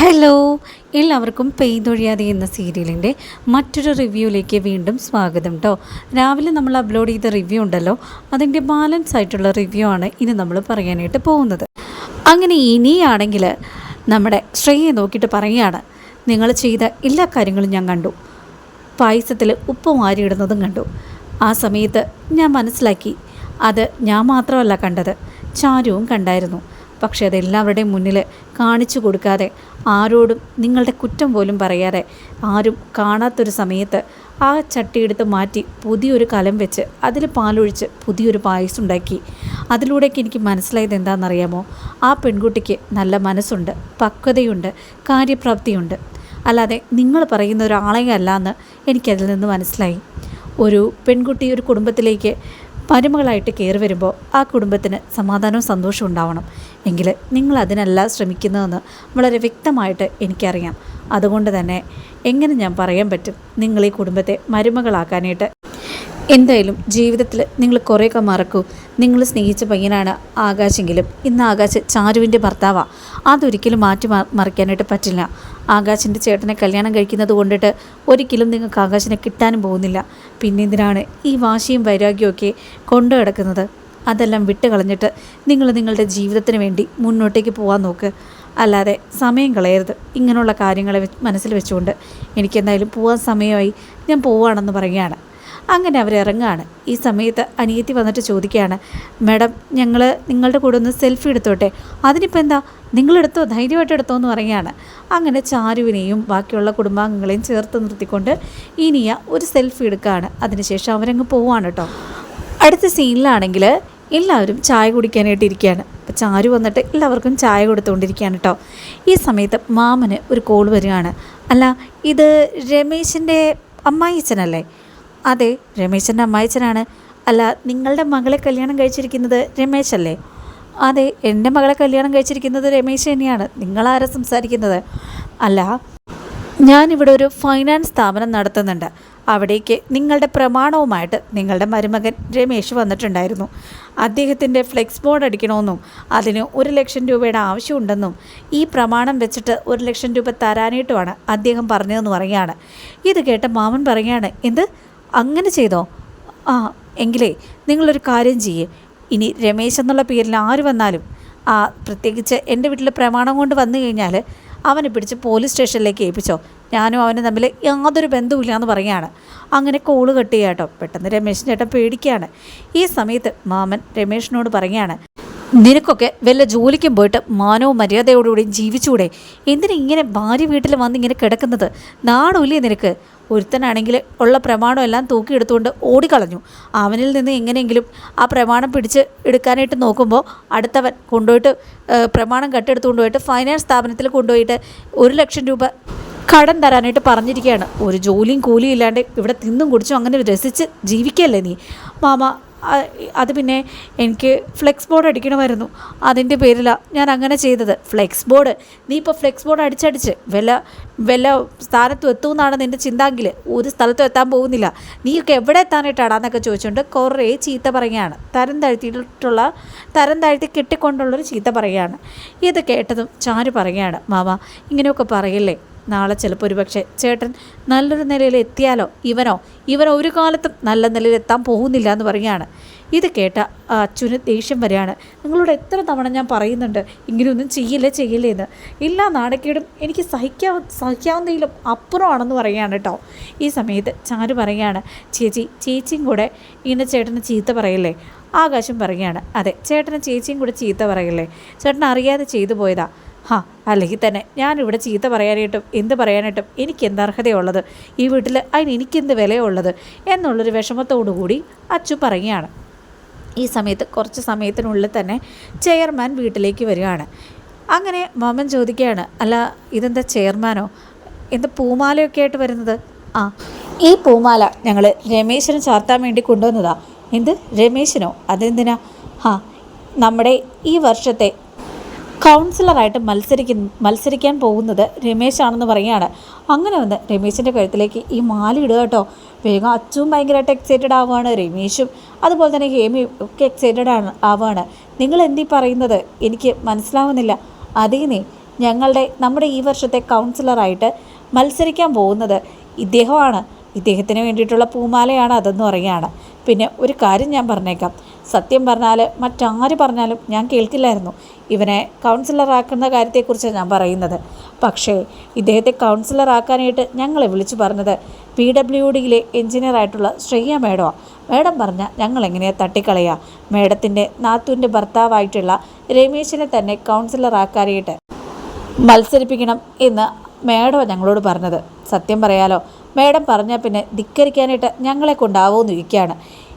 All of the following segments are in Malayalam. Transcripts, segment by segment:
ഹലോ എല്ലാവർക്കും പെയ്തൊഴിയാതെ എന്ന സീരിയലിന്റെ മറ്റൊരു റിവ്യൂയിലേക്ക് വീണ്ടും സ്വാഗതം കേട്ടോ രാവിലെ നമ്മൾ അപ്ലോഡ് ചെയ്ത റിവ്യൂ ഉണ്ടല്ലോ അതിന്റെ ബാലൻസ് ആയിട്ടുള്ള റിവ്യൂ ആണ് ഇനി നമ്മൾ പറയാനായിട്ട് പോകുന്നത്. അങ്ങനെ ഇനിയാണെങ്കിൽ നമ്മുടെ ശ്രേയെ നോക്കിയിട്ട് പറയുകയാണ് നിങ്ങൾ ചെയ്ത എല്ലാ കാര്യങ്ങളും ഞാൻ കണ്ടു. പായസത്തിൽ ഉപ്പ് മാരിയിടുന്നതും കണ്ടു. ആ സമയത്ത് ഞാൻ മനസ്സിലാക്കി അത് ഞാൻ മാത്രമല്ല കണ്ടത്. ചാരുവും കണ്ടായിരുന്നു. പക്ഷെ അതെല്ലാവരുടെയും മുന്നിൽ കാണിച്ചു കൊടുക്കാതെ ആരോടും നിങ്ങളുടെ കുറ്റം പോലും പറയാതെ ആരും കാണാത്തൊരു സമയത്ത് ആ ചട്ടിയെടുത്ത് മാറ്റി പുതിയൊരു കലം വെച്ച് അതിൽ പാലൊഴിച്ച് പുതിയൊരു പായസം ഉണ്ടാക്കി. അതിലൂടെയൊക്കെ എനിക്ക് മനസ്സിലായത് എന്താണെന്നറിയാമോ? ആ പെൺകുട്ടിക്ക് നല്ല മനസ്സുണ്ട് പക്വതയുണ്ട് കാര്യപ്രാപ്തിയുണ്ട്. അല്ലാതെ നിങ്ങൾ പറയുന്ന ഒരാളെ അല്ല എന്ന് എനിക്കതിൽ നിന്ന് മനസ്സിലായി. ഒരു പെൺകുട്ടി ഒരു കുടുംബത്തിലേക്ക് മരുമകളായിട്ട് കയറി വരുമ്പോൾ ആ കുടുംബത്തിന് സമാധാനവും സന്തോഷവും ഉണ്ടാവണം. എങ്കിൽ നിങ്ങൾ അതിനല്ല ശ്രമിക്കുന്നതെന്ന് വളരെ വ്യക്തമായിട്ട് എനിക്കറിയാം. അതുകൊണ്ട് തന്നെ എങ്ങനെ ഞാൻ പറയാൻ പറ്റും? നിങ്ങൾ ഈ കുടുംബത്തെ മരുമകളാക്കാനായിട്ട് എന്തായാലും ജീവിതത്തിൽ നിങ്ങൾ കുറേയൊക്കെ മറക്കൂ. നിങ്ങൾ സ്നേഹിച്ച പയ്യനാണ് ആകാശെങ്കിലും. ഇന്ന് ആകാശ് ചാരുവിന്റെ ഭർത്താവാണ് അതൊരിക്കലും മാറ്റി മറിക്കാനായിട്ട് പറ്റില്ല. ആകാശിന്റെ ചേട്ടനെ കല്യാണം കഴിക്കുന്നത് കൊണ്ടിട്ട് ഒരിക്കലും നിങ്ങൾക്ക് ആകാശിനെ കിട്ടാനും പോകുന്നില്ല. പിന്നെ എന്തിനാണ് ഈ വാശിയും വൈരാഗ്യവും ഒക്കെ കൊണ്ടു കിടക്കുന്നത് അതെല്ലാം വിട്ട് കളഞ്ഞിട്ട് നിങ്ങൾ നിങ്ങളുടെ ജീവിതത്തിന് വേണ്ടി മുന്നോട്ടേക്ക് പോകാൻ നോക്ക്. അല്ലാതെ സമയം കളയരുത്. ഇങ്ങനെയുള്ള കാര്യങ്ങളെ മനസ്സിൽ വെച്ചുകൊണ്ട് എനിക്കെന്തായാലും പോകാൻ സമയമായി. ഞാൻ പോവുകയാണെന്ന് പറയുകയാണ്. അങ്ങനെ അവരിറങ്ങുകയാണ് ഈ സമയത്ത് അനിയത്തി വന്നിട്ട് ചോദിക്കുകയാണ് മാഡം ഞങ്ങൾ നിങ്ങളുടെ കൂടെ ഒന്ന് സെൽഫി എടുത്തോട്ടെ? അതിനിപ്പോൾ എന്താ? നിങ്ങളെടുത്തോ ധൈര്യമായിട്ട് എടുത്തോ? എന്ന് പറയുകയാണ്. അങ്ങനെ ചാരുവിനെയും ബാക്കിയുള്ള കുടുംബാംഗങ്ങളെയും ചേർത്ത് നിർത്തിക്കൊണ്ട് ഇനിയ ഒരു സെൽഫി എടുക്കുകയാണ് അതിനുശേഷം അവരങ്ങ് പോവാണ് കേട്ടോ അടുത്ത സീനിലാണെങ്കിൽ എല്ലാവരും ചായ കുടിക്കാനായിട്ട് ഇരിക്കുകയാണ്. അപ്പോൾ ചാരു വന്നിട്ട് എല്ലാവർക്കും ചായ കൊടുത്തുകൊണ്ടിരിക്കുകയാണ് കേട്ടോ ഈ സമയത്ത് മാമന് ഒരു കോൾ വരികയാണ്. അല്ല ഇത് രമേശിന്റെ അമ്മായിച്ചനല്ലേ അതെ രമേശന്റെ അമ്മായിച്ചനാണ് അല്ല നിങ്ങളുടെ മകളെ കല്യാണം കഴിച്ചിരിക്കുന്നത് രമേശല്ലേ? അതെ എന്റെ മകളെ കല്യാണം കഴിച്ചിരിക്കുന്നത് രമേശ് തന്നെയാണ്. നിങ്ങളാരാ സംസാരിക്കുന്നത്? അല്ല ഞാനിവിടെ ഒരു ഫൈനാൻസ് സ്ഥാപനം നടത്തുന്നുണ്ട്. അവിടേക്ക് നിങ്ങളുടെ പ്രമാണവുമായിട്ട് നിങ്ങളുടെ മരുമകൻ രമേശ് വന്നിട്ടുണ്ടായിരുന്നു. അദ്ദേഹത്തിന്റെ ഫ്ലെക്സ് ബോർഡ് അടിക്കണമെന്നും അതിന് ഒരു ലക്ഷം രൂപയുടെ ആവശ്യമുണ്ടെന്നും ഈ പ്രമാണം വെച്ചിട്ട് ഒരു ലക്ഷം രൂപ തരാനായിട്ടുമാണ് അദ്ദേഹം പറഞ്ഞതെന്ന് പറയുകയാണ് ഇത് കേട്ട മാമൻ പറയുകയാണ് എന്ത്? അങ്ങനെ ചെയ്തോ? ആ എങ്കിലേ നിങ്ങളൊരു കാര്യം ചെയ്യേ. ഇനി രമേശ് എന്നുള്ള പേരിൽ ആര് വന്നാലും ആ പ്രത്യേകിച്ച് എന്റെ വീട്ടിലെ പ്രമാണം കൊണ്ട് വന്നു കഴിഞ്ഞാൽ അവനെ പിടിച്ച് പോലീസ് സ്റ്റേഷനിലേക്ക് ഏൽപ്പിച്ചോ? ഞാനും അവനും തമ്മിൽ യാതൊരു ബന്ധവുമില്ല എന്ന് പറയുകയാണ്. അങ്ങനെ കോൾ കട്ട് ചെയ്യാട്ടോ പെട്ടെന്ന് രമേശിന്റെ ഏട്ടൻ പേടിക്കുകയാണ്. ഈ സമയത്ത് മാമൻ രമേശിനോട് പറയുകയാണ് നിനക്കൊക്കെ വല്ല ജോലിക്കും പോയിട്ട് മാനവും മര്യാദയോടുകൂടിയും ജീവിച്ചൂടെ? എന്തിനാ ഇങ്ങനെ ഭാര്യ വീട്ടിൽ വന്ന് ഇങ്ങനെ കിടക്കുന്നത്? നാണമില്ലേ നിനക്ക്? ഒരുത്തനാണെങ്കിൽ ഉള്ള പ്രമാണം എല്ലാം തൂക്കിയെടുത്തുകൊണ്ട് ഓടിക്കളഞ്ഞു. അവനിൽ നിന്ന് എങ്ങനെയെങ്കിലും ആ പ്രമാണം പിടിച്ച് എടുക്കാനായിട്ട് നോക്കുമ്പോൾ അടുത്തവൻ കൊണ്ടുപോയിട്ട് പ്രമാണം പോയിട്ട് ഫൈനാൻസ് സ്ഥാപനത്തിൽ കൊണ്ടുപോയിട്ട് ഒരു ലക്ഷം രൂപ കടം തരാനായിട്ട് പറഞ്ഞിരിക്കുകയാണ്. ഒരു ജോലിയും കൂലിയും ഇല്ലാണ്ട് ഇവിടെ തിന്നും കുടിച്ചും അങ്ങനെ രസിച്ച് ജീവിക്കല്ലേ നീ? മാമ അത് പിന്നെ എനിക്ക് ഫ്ലെക്സ് ബോർഡ് അടിക്കണമായിരുന്നു. അതിന്റെ പേരിലാണ് ഞാൻ അങ്ങനെ ചെയ്തത്. ഫ്ലെക്സ് ബോർഡ് നീ ഇപ്പോൾ ഫ്ലെക്സ് ബോർഡ് അടിച്ചടിച്ച് വല്ല വല്ല സ്ഥാനത്തും എത്തുമെന്നാണ് നിന്റെ ചിന്താങ്കിൽ ഒരു സ്ഥലത്തും എത്താൻ പോകുന്നില്ല. നീയൊക്കെ എവിടെ എത്താനായിട്ടാടാന്നൊക്കെ ചോദിച്ചുകൊണ്ട് കുറേ ചീത്ത പറയുകയാണ്. തരം താഴ്ത്തിയിട്ടുള്ള തരം താഴ്ത്തി കെട്ടിക്കൊണ്ടുള്ളൊരു ചീത്ത പറയുകയാണ്. ഇത് കേട്ടതും ചാരു പറയുകയാണ് മാമ ഇങ്ങനെയൊക്കെ പറയല്ലേ? നാളെ ചിലപ്പോൾ ഒരുപക്ഷെ ചേട്ടൻ നല്ലൊരു നിലയിൽ എത്തിയാലോ? ഇവനോ? ഇവൻ ഒരു കാലത്തും നല്ല നിലയിൽ എത്താൻ പോകുന്നില്ല എന്ന് പറയുകയാണ്. ഇത് കേട്ട അച്ഛന് ദേഷ്യം വരികയാണ്. നിങ്ങളോട് എത്ര തവണ ഞാൻ പറയുന്നുണ്ട്? ഇങ്ങനെയൊന്നും ചെയ്യില്ല ചെയ്യില്ലേ എന്ന്. എല്ലാ നാണക്കേടും എനിക്ക് സഹിക്കാ സഹിക്കാവുന്നതിലും അപ്പുറമാണെന്ന് പറയുകയാണ് കേട്ടോ. ഈ സമയത്ത് ചാരു പറയുകയാണ് ചേച്ചി ചേച്ചിയും കൂടെ ഇങ്ങനെ ചേട്ടന് ചീത്ത പറയല്ലേ? ആകാശം പറയുകയാണ് അതെ ചേട്ടന് ചേച്ചിയും കൂടെ ചീത്ത പറയല്ലേ? ചേട്ടൻ അറിയാതെ ചെയ്തു പോയതാ. ഹാ അല്ലെങ്കിൽ തന്നെ ഞാനിവിടെ ചീത്ത പറയാനായിട്ടും എന്ത് പറയാനായിട്ടും എനിക്ക് എന്ത് അർഹതയുള്ളത് ഈ വീട്ടിൽ അതിന് എനിക്കെന്ത് വിലയുള്ളത്? എന്നുള്ളൊരു വിഷമത്തോടു കൂടി അച്ചു പറയുകയാണ്. ഈ സമയത്ത് കുറച്ച് സമയത്തിനുള്ളിൽ തന്നെ ചെയർമാൻ വീട്ടിലേക്ക് വരികയാണ്. അങ്ങനെ മോമൻ ചോദിക്കുകയാണ് അല്ല ഇതെന്താ ചെയർമാനോ? എന്താ പൂമാലയൊക്കെ ആയിട്ട് വരുന്നത്? ആ ഈ പൂമാല ഞങ്ങൾ രമേശിന് ചാർത്താൻ വേണ്ടി കൊണ്ടുവന്നതാ. എന്ത്? രമേശിനോ? അതെന്തിനാ? ഹാ നമ്മുടെ ഈ വർഷത്തെ കൗൺസിലറായിട്ട് മത്സരിക്കുന്ന മത്സരിക്കാൻ പോകുന്നത് രമേശാണെന്ന് പറയുകയാണ്. അങ്ങനെ വന്ന് രമേശിന്റെ കഴുത്തിലേക്ക് ഈ മാല ഇടുക കേട്ടോ. വേഗം അച്ചും ഭയങ്കരമായിട്ട് എക്സൈറ്റഡ് ആവുകയാണ്. രമേശും അതുപോലെ തന്നെ ഹേമിയും ഒക്കെ എക്സൈറ്റഡ് ആണ് ആവുകയാണ്. നിങ്ങൾ എന്തീ പറയുന്നത്? എനിക്ക് മനസ്സിലാവുന്നില്ല. അതേനേ ഞങ്ങളുടെ നമ്മുടെ ഈ വർഷത്തെ കൗൺസിലറായിട്ട് മത്സരിക്കാൻ പോകുന്നത് ഇദ്ദേഹമാണ്. ഇദ്ദേഹത്തിന് വേണ്ടിയിട്ടുള്ള പൂമാലയാണ് അതെന്ന് പറയുകയാണ്. പിന്നെ ഒരു കാര്യം ഞാൻ പറഞ്ഞേക്കാം. സത്യം പറഞ്ഞാൽ മറ്റാര് പറഞ്ഞാലും ഞാൻ കേൾക്കില്ലായിരുന്നു. ഇവനെ കൗൺസിലറാക്കുന്ന കാര്യത്തെക്കുറിച്ചാണ് ഞാൻ പറയുന്നത്. പക്ഷേ ഇദ്ദേഹത്തെ കൗൺസിലറാക്കാനായിട്ട് ഞങ്ങളെ വിളിച്ചു പറഞ്ഞത് പി ഡബ്ല്യു ഡിയിലെ എഞ്ചിനീയറായിട്ടുള്ള ശ്രേയ മേഡമാണ് മേഡം പറഞ്ഞ ഞങ്ങൾ എങ്ങനെയാണ് തട്ടിക്കളയുക മേഡത്തിന്റെ നാത്തുവിന്റെ ഭർത്താവായിട്ടുള്ള രമേശിനെ തന്നെ കൗൺസിലറാക്കാനായിട്ട് മത്സരിപ്പിക്കണം എന്ന് മേഡം ഞങ്ങളോട് പറഞ്ഞത്. സത്യം പറയാലോ മേഡം പറഞ്ഞാൽ പിന്നെ ധിക്കരിക്കാനായിട്ട് ഞങ്ങളെ കൊണ്ടാവുമെന്ന് ഇരിക്കുകയാണ്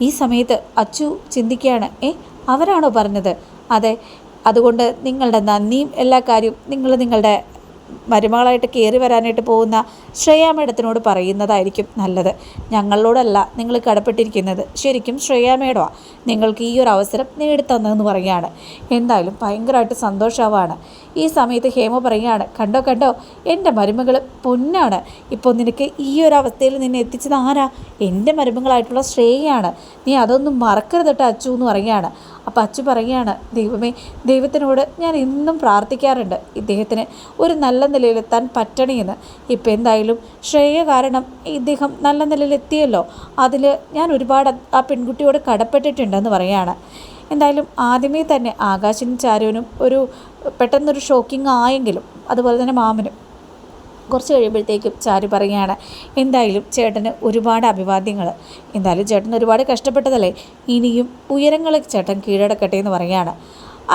ഈ സമയത്ത് അച്ചു ചിന്തിക്കുകയാണ് ഏ അവരാണോ പറഞ്ഞത്? അതെ അതുകൊണ്ട് നിങ്ങളുടെ നന്ദിയും എല്ലാ കാര്യവും നിങ്ങൾ നിങ്ങളുടെ മരുമകളായിട്ട് കയറി വരാനായിട്ട് പോകുന്ന ശ്രേയ മേഡത്തിനോട് പറയുന്നതായിരിക്കും നല്ലത്. ഞങ്ങളോടല്ല നിങ്ങൾ കടപ്പെട്ടിരിക്കുന്നത്. ശരിക്കും ശ്രേയ നിങ്ങൾക്ക് ഈ ഒരു അവസരം നേടിത്തന്നതെന്ന് പറയുകയാണ്. എന്തായാലും ഭയങ്കരമായിട്ട് സന്തോഷമാവാണ് ഈ സമയത്ത് ഹേമ പറയുകയാണ് കണ്ടോ കണ്ടോ എന്റെ മരുമകൾ പൊന്നാണ്. ഇപ്പോൾ നിനക്ക് ഈ ഒരു അവസ്ഥയിൽ നിന്നെ എത്തിച്ചത് ആരാ? എന്റെ മരുമകളായിട്ടുള്ള ശ്രേയയാണ്. നീ അതൊന്നും മറക്കരുത് കേട്ടോ അച്ചു എന്ന് പറയുകയാണ്. അപ്പം അച്ചു പറയുകയാണ് ദൈവമേ ദൈവത്തിനോട് ഞാൻ എന്നും പ്രാർത്ഥിക്കാറുണ്ട്. ഇദ്ദേഹത്തിന് ഒരു നല്ല നിലയിലെത്താൻ പറ്റണമെന്ന് ഇപ്പം എന്തായാലും ശ്രേയ കാരണം ഇദ്ദേഹം നല്ല നിലയിലെത്തിയല്ലോ. അതിൽ ഞാൻ ഒരുപാട് ആ പെൺകുട്ടിയോട് കടപ്പെട്ടിട്ടുണ്ടെന്ന് പറയുകയാണ്. എന്തായാലും ആദ്യമേ തന്നെ ആകാശിനും ചാരുവിനും ഒരു പെട്ടെന്നൊരു ഷോക്കിംഗ് ആയെങ്കിലും അതുപോലെ തന്നെ മാമനും കുറച്ച് കഴിയുമ്പോഴത്തേക്കും ചാരു പറയുകയാണ് എന്തായാലും ചേട്ടന് ഒരുപാട് അഭിവാദ്യങ്ങൾ എന്തായാലും ചേട്ടൻ ഒരുപാട് കഷ്ടപ്പെട്ടതല്ലേ? ഇനിയും ഉയരങ്ങൾ ചേട്ടൻ കീഴടക്കട്ടെ എന്ന് പറയുകയാണ്.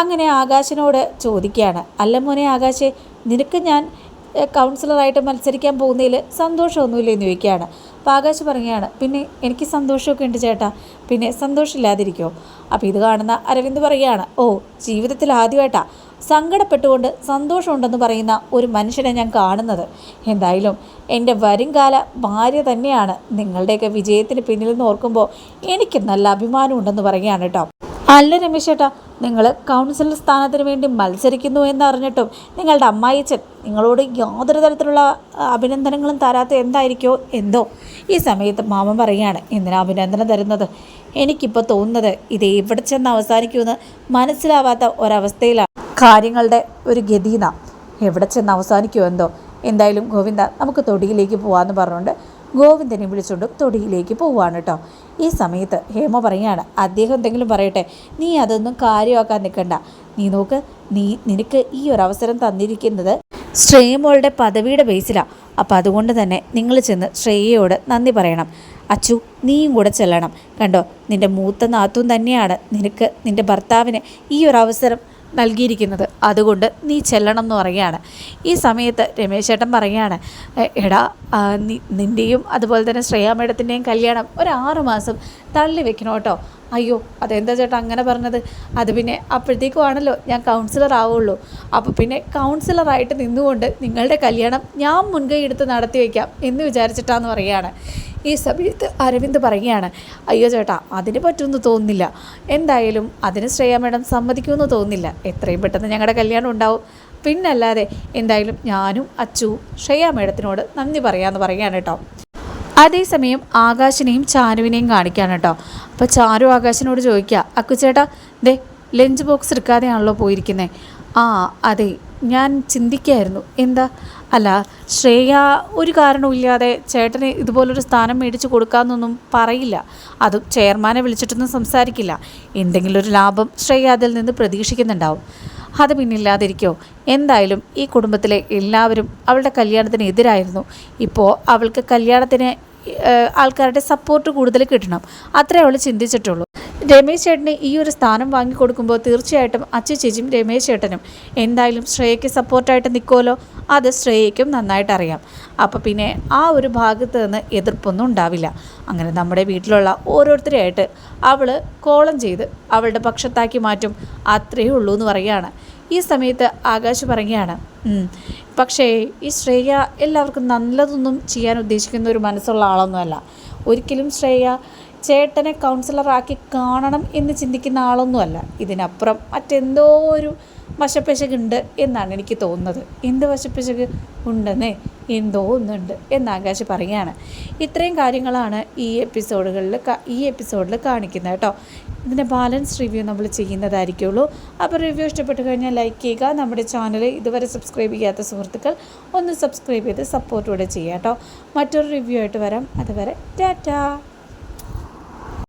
അങ്ങനെ ആകാശിനോട് ചോദിക്കുകയാണ് അല്ല മോനെ ആകാശേ നിനക്ക് ഞാൻ കൗൺസിലറായിട്ട് മത്സരിക്കാൻ പോകുന്നതിൽ സന്തോഷമൊന്നുമില്ല? എന്ന് ചോദിക്കുകയാണ്. അപ്പോൾ ആകാശ് പറയുകയാണ് പിന്നെ എനിക്ക് സന്തോഷമൊക്കെ ഉണ്ട് ചേട്ടാ പിന്നെ സന്തോഷമില്ലാതിരിക്കുമോ അപ്പോൾ ഇത് കാണുന്ന അരവിന്ദ് പറയുകയാണ് ഓ ജീവിതത്തിൽ ആദ്യമായിട്ടാണ് സങ്കടപ്പെട്ടുകൊണ്ട് സന്തോഷമുണ്ടെന്ന് പറയുന്ന ഒരു മനുഷ്യനെ ഞാൻ കാണുന്നത്. എന്തായാലും എന്റെ വരുംകാല ഭാര്യ തന്നെയാണ്. നിങ്ങളുടെയൊക്കെ വിജയത്തിന് പിന്നിൽ നിന്ന് ഓർക്കുമ്പോൾ എനിക്ക് നല്ല അഭിമാനമുണ്ടെന്ന് പറയുകയാണ് കേട്ടോ. അല്ല രമേശ് ചേട്ടാ നിങ്ങൾ കൗൺസിലർ സ്ഥാനത്തിന് വേണ്ടി മത്സരിക്കുന്നു എന്നറിഞ്ഞിട്ടും നിങ്ങളുടെ അമ്മായിച്ചൻ നിങ്ങളോട് യാതൊരു തരത്തിലുള്ള അഭിനന്ദനങ്ങളും തരാത്ത എന്തായിരിക്കോ എന്തോ ഈ സമയത്ത് മാമൻ പറയുകയാണ്. എന്തിനാ അഭിനന്ദനം തരുന്നത്? എനിക്കിപ്പോൾ തോന്നുന്നത് ഇത് എവിടെ ചെന്ന് അവസാനിക്കുമെന്ന് മനസ്സിലാവാത്ത ഒരവസ്ഥയിലാണ്. കാര്യങ്ങളുടെ ഒരു ഗതിന എവിടെ ചെന്ന് അവസാനിക്കുമോ എന്തോ. എന്തായാലും ഗോവിന്ദ നമുക്ക് തൊടിയിലേക്ക് പോകാമെന്ന് പറഞ്ഞുകൊണ്ട് ഗോവിന്ദനെ വിളിച്ചുകൊണ്ട് തൊടിയിലേക്ക് പോവുകയാണ് കേട്ടോ. ഈ സമയത്ത് ഹേമ പറയുകയാണ് അദ്ദേഹം എന്തെങ്കിലും പറയട്ടെ നീ അതൊന്നും കാര്യമാക്കാൻ നിൽക്കണ്ട. നീ നോക്ക് നീ നിനക്ക് ഈ ഒരു അവസരം തന്നിരിക്കുന്നത് ശ്രേയമോളുടെ പദവിയുടെ ബേസിലാണ് അപ്പം അതുകൊണ്ട് തന്നെ നിങ്ങൾ ചെന്ന് ശ്രേയയോട് നന്ദി പറയണം. അച്ചു നീയും കൂടെ ചെല്ലണം. കണ്ടോ നിന്റെ മൂത്ത നാത്തും തന്നെയാണ് നിനക്ക് നിന്റെ ഭർത്താവിന് ഈ ഒരു അവസരം നൽകിയിരിക്കുന്നത്. അതുകൊണ്ട് നീ ചെല്ലണം എന്ന് പറയുകയാണ്. ഈ സമയത്ത് രമേശ് ചേട്ടൻ പറയുകയാണ് എടാ നിന്റെയും അതുപോലെ തന്നെ ശ്രേയാ മേഡത്തിന്റെയും കല്യാണം ഒരു ആറ് മാസം തള്ളി വെക്കണോട്ടോ അയ്യോ അതെന്താ ചേട്ടാ അങ്ങനെ പറഞ്ഞത്? അത് പിന്നെ അപ്പോഴത്തേക്കും ആണല്ലോ ഞാൻ കൗൺസിലർ ആവുള്ളൂ. അപ്പോൾ പിന്നെ കൗൺസിലറായിട്ട് നിന്നുകൊണ്ട് നിങ്ങളുടെ കല്യാണം ഞാൻ മുൻകൈ എടുത്ത് നടത്തി വയ്ക്കാം എന്ന് വിചാരിച്ചിട്ടാന്ന് പറയുകയാണ്. ഈ സമയത്ത് അരവിന്ദ് പറയുകയാണ് അയ്യോ ചേട്ടാ അതിന് പറ്റുമെന്ന് തോന്നുന്നില്ല. എന്തായാലും അതിന് ശ്രേയ മേഡം സമ്മതിക്കുമെന്ന് തോന്നുന്നില്ല. എത്രയും പെട്ടെന്ന് ഞങ്ങളുടെ കല്യാണം ഉണ്ടാവും. പിന്നല്ലാതെ എന്തായാലും ഞാനും അച്ചുവും ശ്രേയ മേഡത്തിനോട് നന്ദി പറയാമെന്ന് പറയുകയാണ് കേട്ടോ. അതേസമയം ആകാശിനെയും ചാരുവിനെയും കാണിക്കാണ് കേട്ടോ. അപ്പോൾ ചാരു ആകാശിനോട് ചോദിക്കുക അക്കുച്ചേട്ടാ ദേ ലഞ്ച് ബോക്സ് എടുക്കാതെയാണല്ലോ പോയിരിക്കുന്നത് ആ അതെ ഞാൻ ചിന്തിക്കായിരുന്നു. എന്താ? അല്ല ശ്രേയ ഒരു കാരണവുമില്ലാതെ ചേട്ടന് ഇതുപോലൊരു സ്ഥാനം മേടിച്ച് കൊടുക്കാമെന്നൊന്നും പറയില്ല. അതും ചെയർമാനെ വിളിച്ചിട്ടൊന്നും സംസാരിക്കില്ല. എന്തെങ്കിലും ഒരു ലാഭം ശ്രേയ അതിൽ നിന്ന് പ്രതീക്ഷിക്കുന്നുണ്ടാവും. അത് പിന്നില്ലാതിരിക്കോ. എന്തായാലും ഈ കുടുംബത്തിലെ എല്ലാവരും അവളുടെ കല്യാണത്തിന് എതിരായിരുന്നു. ഇപ്പോൾ അവൾക്ക് കല്യാണത്തിന് ആൾക്കാരുടെ സപ്പോർട്ട് കൂടുതൽ കിട്ടണം. അത്രേ അവൾ ചിന്തിച്ചിട്ടുള്ളൂ. രമേശ് ചേട്ടന് ഈ ഒരു സ്ഥാനം വാങ്ങിക്കൊടുക്കുമ്പോൾ തീർച്ചയായിട്ടും അച്ഛ ചേച്ചിയും രമേശ് ചേട്ടനും എന്തായാലും ശ്രേയയ്ക്ക് സപ്പോർട്ടായിട്ട് നിൽക്കുമല്ലോ അത് ശ്രേയയ്ക്കും നന്നായിട്ട് അറിയാം. അപ്പോൾ പിന്നെ ആ ഒരു ഭാഗത്ത് നിന്ന് എതിർപ്പൊന്നും ഉണ്ടാവില്ല. അങ്ങനെ നമ്മുടെ വീട്ടിലുള്ള ഓരോരുത്തരെയായിട്ട് അവൾ കോളം ചെയ്ത് അവളുടെ പക്ഷത്താക്കി മാറ്റും. അത്രയേ ഉള്ളൂ എന്ന് പറയുകയാണ്. ഈ സമയത്ത് ആകാശ് പറയുകയാണ് പക്ഷേ ഈ ശ്രേയ എല്ലാവർക്കും നല്ലതൊന്നും ചെയ്യാൻ ഉദ്ദേശിക്കുന്ന ഒരു മനസ്സുള്ള ആളൊന്നുമല്ല. ഒരിക്കലും ശ്രേയ ചേട്ടനെ കൗൺസിലറാക്കി കാണണം എന്ന് ചിന്തിക്കുന്ന ആളൊന്നുമല്ല. ഇതിനപ്പുറം മറ്റെന്തോ ഒരു വശപ്പിശകുണ്ട് എന്നാണ് എനിക്ക് തോന്നുന്നത്. എന്ത് വശപ്പിശക് ഉണ്ടെന്നേ എന്തോ ഒന്നുണ്ട് എന്ന് ആകാശ് പറയുകയാണ്. ഇത്രയും കാര്യങ്ങളാണ് ഈ എപ്പിസോഡുകളിൽ ഈ എപ്പിസോഡിൽ കാണിക്കുന്നത് കേട്ടോ. ഇതിന്റെ ബാലൻസ് റിവ്യൂ നമ്മൾ ചെയ്യുന്നതായിരിക്കുള്ളൂ. അപ്പോൾ റിവ്യൂ ഇഷ്ടപ്പെട്ട് കഴിഞ്ഞാൽ ലൈക്ക് ചെയ്യുക. നമ്മുടെ ചാനൽ ഇതുവരെ സബ്സ്ക്രൈബ് ചെയ്യാത്ത സുഹൃത്തുക്കൾ ഒന്ന് സബ്സ്ക്രൈബ് ചെയ്ത് സപ്പോർട്ട് കൂടെ ചെയ്യാം കേട്ടോ. മറ്റൊരു റിവ്യൂ ആയിട്ട് വരാം. അതുവരെ ടാറ്റാ.